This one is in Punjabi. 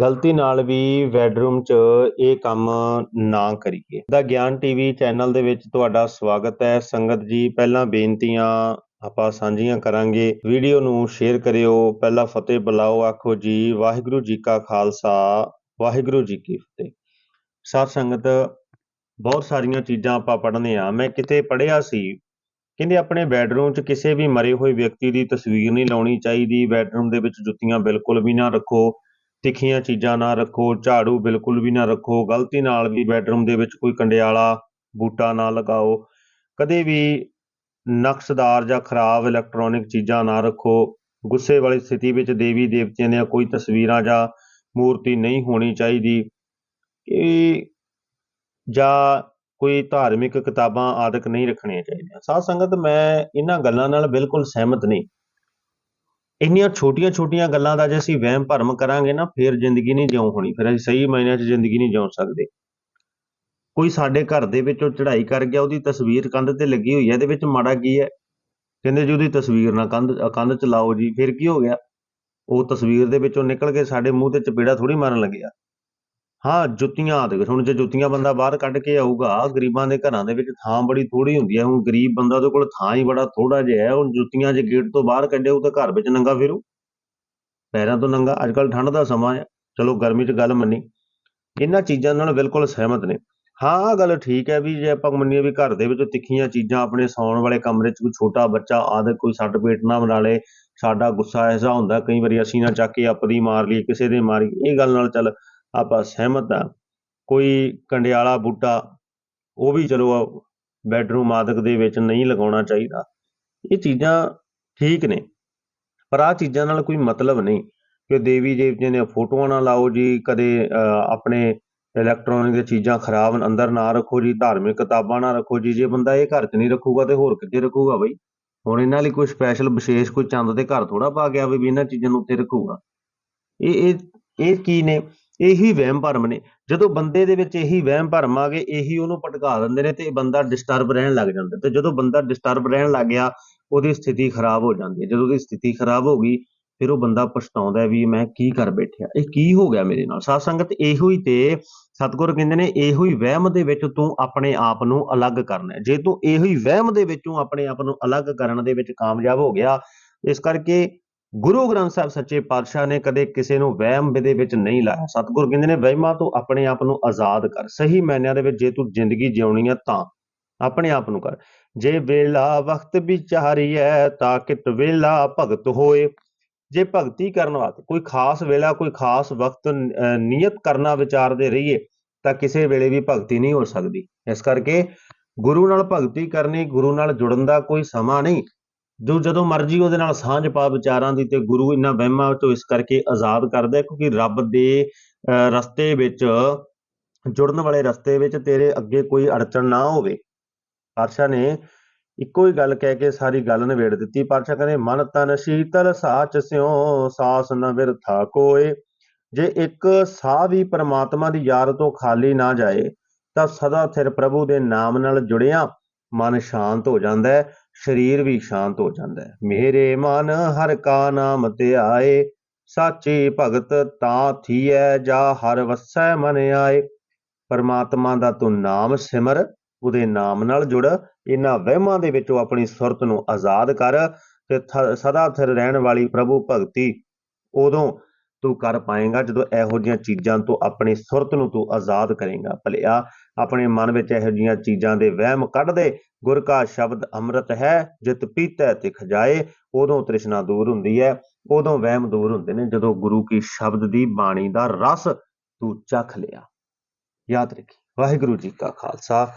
ਗਲਤੀ ਨਾਲ ਵੀ ਬੈਡਰੂਮ 'ਚ ਇਹ ਕੰਮ ਨਾ ਕਰੀਏ। ਦਾ ਗਿਆਨ ਟੀਵੀ ਚੈਨਲ ਦੇ ਵਿੱਚ ਤੁਹਾਡਾ ਸਵਾਗਤ ਹੈ। ਸੰਗਤ ਜੀ, ਪਹਿਲਾਂ ਬੇਨਤੀਆਂ ਆਪਾਂ ਸਾਂਝੀਆਂ ਕਰਾਂਗੇ। ਵੀਡੀਓ ਨੂੰ ਸ਼ੇਅਰ ਕਰਿਓ। ਪਹਿਲਾਂ ਫਤਿਹ ਬੁਲਾਓ, ਆਖੋ ਜੀ, ਵਾਹਿਗੁਰੂ ਜੀ ਕਾ ਖਾਲਸਾ, ਵਾਹਿਗੁਰੂ ਜੀ ਕੀ ਫਤਿਹ। ਸਾਧ ਸੰਗਤ, ਬਹੁਤ ਸਾਰੀਆਂ ਚੀਜ਼ਾਂ ਆਪਾਂ ਪੜ੍ਹਨੇ ਆ। ਮੈਂ ਕਿਤੇ ਪੜ੍ਹਿਆ ਸੀ, ਕਹਿੰਦੇ ਆਪਣੇ ਬੈਡਰੂਮ 'ਚ ਕਿਸੇ ਵੀ ਮਰੇ ਹੋਏ ਵਿਅਕਤੀ ਦੀ ਤਸਵੀਰ ਨਹੀਂ ਲਾਉਣੀ ਚਾਹੀਦੀ। ਬੈਡਰੂਮ ਦੇ ਵਿੱਚ ਜੁੱਤੀਆਂ ਬਿਲਕੁਲ ਵੀ ਨਾ ਰੱਖੋ। ਤਿੱਖੀਆਂ ਚੀਜ਼ਾਂ ਨਾ ਰੱਖੋ, ਝਾੜੂ ਬਿਲਕੁਲ ਵੀ ਨਾ ਰੱਖੋ, ਗਲਤੀ ਨਾਲ ਵੀ ਬੈਡਰੂਮ ਦੇ ਵਿੱਚ ਕੋਈ ਕੰਡਿਆਲਾ, ਬੂਟਾ ਨਾ ਲਗਾਓ। ਕਦੇ ਵੀ ਨਕਸ਼ਦਾਰ ਜਾਂ ਖਰਾਬ ਇਲੈਕਟ੍ਰੋਨਿਕ ਚੀਜ਼ਾਂ ਨਾ ਰੱਖੋ। ਗੁੱਸੇ ਵਾਲੀ ਸਥਿਤੀ ਵਿੱਚ ਦੇਵੀ ਦੇਵਤਿਆਂ ਦੀਆਂ ਕੋਈ ਤਸਵੀਰਾਂ ਜਾਂ ਮੂਰਤੀ ਨਹੀਂ ਹੋਣੀ ਚਾਹੀਦੀ। ਕਿ ਜਾਂ ਕੋਈ ਧਾਰਮਿਕ ਕਿਤਾਬਾਂ ਆਦਿਕ ਨਹੀਂ ਰੱਖਣੀਆਂ ਚਾਹੀਦੀਆਂ। ਸਾਧ ਸੰਗਤ, ਮੈਂ ਇਹਨਾਂ ਗੱਲਾਂ ਨਾਲ ਬਿਲਕੁਲ ਸਹਿਮਤ ਨਹੀਂ। ਇੰਨੀਆਂ ਛੋਟੀਆਂ-ਛੋਟੀਆਂ ਗੱਲਾਂ ਦਾ ਜੇ ਅਸੀਂ ਵਹਿਮ ਭਰਮ ਕਰਾਂਗੇ ਨਾ, ਫਿਰ ਜ਼ਿੰਦਗੀ ਨਹੀਂ ਜਿਉਂ ਹੋਣੀ, ਫਿਰ ਅਸੀਂ ਸਹੀ ਮਾਇਨਿਆਂ 'ਚ ਜ਼ਿੰਦਗੀ ਨਹੀਂ ਜਿਉਂ ਸਕਦੇ। ਕੋਈ ਸਾਡੇ ਘਰ ਦੇ ਵਿੱਚੋਂ ਚੜ੍ਹਾਈ ਕਰ ਗਿਆ, ਉਹਦੀ ਤਸਵੀਰ ਕੰਧ ਤੇ ਲੱਗੀ ਹੋਈ ਹੈ, ਇਹਦੇ ਵਿੱਚ ਮਾੜਾ ਕੀ ਹੈ? ਕਹਿੰਦੇ ਜੀ ਉਹਦੀ ਤਸਵੀਰ ਨਾ ਕੰਧ ਕੰਧ ਚ ਲਾਓ ਜੀ, ਫਿਰ ਕੀ ਹੋ ਗਿਆ? ਉਹ ਤਸਵੀਰ ਦੇ ਵਿੱਚੋਂ ਨਿਕਲ ਕੇ ਸਾਡੇ ਮੂੰਹ ਤੇ ਚਪੇੜਾ ਥੋੜੀ ਮਾਰਨ ਲੱਗਿਆ। ਹਾਂ, ਜੁੱਤੀਆਂ ਦੇ ਹੁਣ ਜੇ ਜੁੱਤੀਆਂ ਬੰਦਾ ਬਾਹਰ ਕੱਢ ਕੇ ਆਊਗਾ, ਗਰੀਬਾਂ ਦੇ ਘਰਾਂ ਦੇ ਵਿੱਚ ਥਾਂ ਬੜੀ ਥੋੜੀ ਹੁੰਦੀ ਹੈ। ਹੁਣ ਗਰੀਬ ਬੰਦਾ ਉਹਦੇ ਕੋਲ ਥਾਂ ਹੀ ਬੜਾ ਥੋੜਾ ਜਿਹਾ ਹੈ। ਉਹ ਜੁੱਤੀਆਂ ਜੇ ਗੇਟ ਤੋਂ ਬਾਹਰ ਕੱਢਿਓ ਤਾਂ ਘਰ ਵਿੱਚ ਨੰਗਾ ਫਿਰੂ। ਪੈਰਾਂ ਤੋਂ ਨੰਗਾ ਅੱਜ ਕੱਲ ਠੰਡ ਦਾ ਸਮਾਂ ਹੈ। ਚਲੋ, ਗਰਮੀ 'ਚ ਗੱਲ ਮੰਨੀ। ਇਹਨਾਂ ਚੀਜ਼ਾਂ ਨਾਲ ਬਿਲਕੁਲ ਸਹਿਮਤ ਨੇ। ਹਾਂ ਆਹ ਗੱਲ ਠੀਕ ਹੈ ਵੀ ਜੇ ਆਪਾਂ ਮੰਨੀਏ ਵੀ ਘਰ ਦੇ ਵਿੱਚ ਤਿੱਖੀਆਂ ਚੀਜ਼ਾਂ ਆਪਣੇ ਸੌਣ ਵਾਲੇ ਕਮਰੇ 'ਚ, ਕੋਈ ਛੋਟਾ ਬੱਚਾ ਆਦਿ ਕੋਈ ਸੱਟ ਪੇਟ ਨਾ ਬਣਾ ਲੇ, ਸਾਡਾ ਗੁੱਸਾ ਐਸਾ ਹੁੰਦਾ, ਕਈ ਵਾਰੀ ਅਸੀਂ ਨਾ ਚੱਕ ਕੇ ਆਪਦੀ ਮਾਰ ਲਈ ਕਿਸੇ ਦੇ ਮਾਰੀ ਇਹ ਗੱਲ ਨਾਲ ਚੱਲ ਆਪਾਂ ਸਹਿਮਤ ਆ ਕੋਈ ਕੰਡਿਆਲਾ ਬੂਟਾ, ਉਹ ਵੀ ਚਲੋ ਬੈਡਰੂਮ ਆਦਿਕ ਦੇ ਵਿੱਚ ਨਹੀਂ ਲਗਾਉਣਾ ਚਾਹੀਦਾ। ਇਹ ਚੀਜ਼ਾਂ ਠੀਕ ਨੇ, ਪਰ ਆ ਚੀਜ਼ਾਂ ਨਾਲ ਕੋਈ ਮਤਲਬ ਨਹੀਂ ਕਿ ਦੇਵੀ ਦੇਵਤਿਆਂ ਨੇ ਫੋਟੋਆਂ ਨਾ ਲਾਓ ਜੀ, ਕਦੇ ਆਪਣੇ ਇਲੈਕਟ੍ਰੋਨਿਕ ਦੀਆਂ ਚੀਜ਼ਾਂ ਖਰਾਬ ਅੰਦਰ ਨਾ ਰੱਖੋ ਜੀ, ਧਾਰਮਿਕ ਕਿਤਾਬਾਂ ਨਾ ਰੱਖੋ ਜੀ, ਜੇ ਬੰਦਾ ਇਹ ਘਰ 'ਚ ਨਹੀਂ ਰੱਖੂਗਾ ਤੇ ਹੋਰ ਕਿੱਥੇ ਰੱਖੂਗਾ ਬਈ? ਹੁਣ ਇਹਨਾਂ ਲਈ ਕੋਈ ਸਪੈਸ਼ਲ ਵਿਸ਼ੇਸ਼ ਕੋਈ ਚੰਦ ਦੇ ਘਰ ਥੋੜਾ ਪਾ ਗਿਆ ਵੀ ਇਹਨਾਂ ਚੀਜ਼ਾਂ ਨੂੰ ਉੱਤੇ ਰੱਖੂਗਾ। ਇਹ ਇਹ ਇਹ ਕੀ ਨੇ? ਇਹੀ ਵਹਿਮ ਭਰਮ ਨੇ। ਜਦੋਂ ਬੰਦੇ ਦੇ ਵਿੱਚ ਇਹੀ ਵਹਿਮ ਭਰਮ ਆ ਗਏ, ਇਹੀ ਉਹਨੂੰ ਭਟਕਾ ਦਿੰਦੇ ਨੇ ਤੇ ਬੰਦਾ ਡਿਸਟਰਬ ਰਹਿਣ ਲੱਗ ਜਾਂਦਾ। ਤੇ ਜਦੋਂ ਬੰਦਾ ਡਿਸਟਰਬ ਰਹਿਣ ਲੱਗ ਗਿਆ, ਉਹਦੀ ਸਥਿਤੀ ਖਰਾਬ ਹੋ ਜਾਂਦੀ ਹੈ। ਜਦੋਂ ਉਹਦੀ ਸਥਿਤੀ ਖਰਾਬ ਹੋ ਗਈ, ਫਿਰ ਉਹ ਬੰਦਾ ਪਛਤਾਉਂਦਾ ਵੀ ਮੈਂ ਕੀ ਕਰ ਬੈਠਿਆ। ਇਹ ਕੀ ਹੋ ਗਿਆ ਮੇਰੇ ਨਾਲ? ਸਾਧ ਸੰਗਤ ਇਹੋ ਹੀ ਤੇ ਸਤਿਗੁਰ ਕਹਿੰਦੇ ਨੇ, ਇਹੋ ਹੀ ਵਹਿਮ ਦੇ ਵਿੱਚ ਤੂੰ ਆਪਣੇ ਆਪ ਨੂੰ ਅਲੱਗ ਕਰਨਾ ਜੇ ਤੂੰ ਇਹੋ ਹੀ ਵਹਿਮ ਦੇ ਵਿੱਚੋਂ ਆਪਣੇ ਆਪ ਨੂੰ ਅਲੱਗ ਕਰਨ ਦੇ ਵਿੱਚ ਕਾਮਯਾਬ ਹੋ ਗਿਆ, ਇਸ ਕਰਕੇ ਗੁਰੂ ਗ੍ਰੰਥ ਸਾਹਿਬ ਸੱਚੇ ਪਾਤਸ਼ਾਹ ਨੇ ਕਦੇ ਕਿਸੇ ਨੂੰ ਵਹਿਮ ਦੇ ਵਿੱਚ ਨਹੀਂ ਲਾਇਆ। ਸਤਿਗੁਰ ਕਹਿੰਦੇ ਨੇ ਵਹਿਮਾਂ ਤੋਂ ਆਪਣੇ ਆਪ ਨੂੰ ਆਜ਼ਾਦ ਕਰ। ਸਹੀ ਮਾਇਨਿਆਂ ਦੇ ਵਿੱਚ ਜੇ ਤੂੰ ਜ਼ਿੰਦਗੀ ਜਿਉਣੀ ਹੈ ਤਾਂ ਆਪਣੇ ਆਪ ਨੂੰ ਕਰ। ਜੇ ਵੇਲਾ ਵਕਤ ਵਿਚਾਰੀਐ ਤਾਂ ਕਿਤ ਵੇਲਾ ਭਗਤ ਹੋਏ। ਜੇ ਭਗਤੀ ਕਰਨ ਵਾਸਤੇ ਕੋਈ ਖਾਸ ਵੇਲਾ ਕੋਈ ਖਾਸ ਵਕਤ ਨਿਯਤ ਕਰਨਾ ਵਿਚਾਰਦੇ ਰਹੀਏ ਤਾਂ ਕਿਸੇ ਵੇਲੇ ਵੀ ਭਗਤੀ ਨਹੀਂ ਹੋ ਸਕਦੀ। ਇਸ ਕਰਕੇ ਗੁਰੂ ਨਾਲ ਭਗਤੀ ਕਰਨੀ ਗੁਰੂ ਨਾਲ ਜੁੜਨ ਦਾ ਕੋਈ ਸਮਾਂ ਨਹੀਂ। ਜੋ ਜਦੋਂ ਮਰਜ਼ੀ ਉਹਦੇ ਨਾਲ ਸਾਂਝ ਪਾ ਵਿਚਾਰਾਂ ਦੀ ਤੇ ਗੁਰੂ ਇਹਨਾਂ ਵਹਿਮਾਂ ਤੋਂ ਇਸ ਕਰਕੇ ਆਜ਼ਾਦ ਕਰਦਾ ਕਿਉਂਕਿ ਰੱਬ ਦੇ ਰਸਤੇ ਵਿੱਚ, ਜੁੜਨ ਵਾਲੇ ਰਸਤੇ ਵਿੱਚ ਤੇਰੇ ਅੱਗੇ ਕੋਈ ਅੜਚਣ ਨਾ ਹੋਵੇ। ਪਾਤਸ਼ਾਹ ਨੇ ਇੱਕੋ ਹੀ ਗੱਲ ਕਹਿ ਕੇ ਸਾਰੀ ਗੱਲ ਨਿਬੇੜ ਦਿੱਤੀ। ਪਾਤਸ਼ਾਹ ਕਹਿੰਦੇ, ਮਨ ਤਨ ਸ਼ੀਤਲ ਸਾਚ ਸਿਓ ਸਾਸ ਨ ਵਿਰਥਾ ਕੋਏ। ਜੇ ਇੱਕ ਸਾਹ ਵੀ ਪਰਮਾਤਮਾ ਦੀ ਯਾਦ ਤੋਂ ਖਾਲੀ ਨਾ ਜਾਏ, ਤਾਂ ਸਦਾ ਸਿਰ ਪ੍ਰਭੂ ਦੇ ਨਾਮ ਨਾਲ ਜੁੜਿਆ, ਮਨ ਸ਼ਾਂਤ ਹੋ ਜਾਂਦਾ ਹੈ। ਸਰੀਰ ਵੀ ਸ਼ਾਂਤ ਹੋ ਜਾਂਦਾ ਹੈ। ਮੇਰੇ ਮਨ ਹਰ ਕਾ ਨਾਮ ਧਿਆਏ ਸਾਚੇ ਭਗਤ ਤਾਂ ਥੀਐ ਜਾ ਹਰ ਵਸੈ ਮਨ ਆਏ। ਪਰਮਾਤਮਾ ਦਾ ਤੂੰ ਨਾਮ ਸਿਮਰ, ਉਹਦੇ ਨਾਮ ਨਾਲ ਜੁੜ। ਇਹਨਾਂ ਵਹਿਮਾਂ ਦੇ ਵਿੱਚੋਂ ਆਪਣੀ ਸੁਰਤ ਨੂੰ ਆਜ਼ਾਦ ਕਰ ਤੇ ਸਦਾ ਥਿਰ ਰਹਿਣ ਵਾਲੀ ਪ੍ਰਭੂ ਭਗਤੀ। ਉਦੋਂ ਤੂੰ ਕਰ ਪਾਏਗਾ, ਜਦੋਂ ਇਹੋ ਜਿਹੀਆਂ ਚੀਜ਼ਾਂ ਤੋਂ ਆਪਣੀ ਸੁਰਤ ਨੂੰ ਤੂੰ ਆਜ਼ਾਦ ਕਰੇਗਾ। ਭਲਿਆ, ਆਪਣੇ ਮਨ ਵਿੱਚ ਇਹੋ ਜਿਹੀਆਂ ਚੀਜ਼ਾਂ ਦੇ ਵਹਿਮ ਕੱਢ ਦੇ। ਗੁਰ ਕਾ ਸ਼ਬਦ ਅੰਮ੍ਰਿਤ ਹੈ, ਜਿਤ ਪੀਤੈ ਤੇ ਖਜਾਏ ਉਦੋਂ ਤ੍ਰਿਸ਼ਨਾ ਦੂਰ ਹੁੰਦੀ ਹੈ, ਉਦੋਂ ਵਹਿਮ ਦੂਰ ਹੁੰਦੇ ਨੇ। ਜਦੋਂ ਗੁਰੂ ਕੀ ਸ਼ਬਦ ਦੀ ਬਾਣੀ ਦਾ ਰਸ ਤੂੰ ਚਖ ਲਿਆ। ਯਾਦ ਰੱਖੀ। ਵਾਹਿਗੁਰੂ ਜੀ ਕਾ ਖਾਲਸਾ।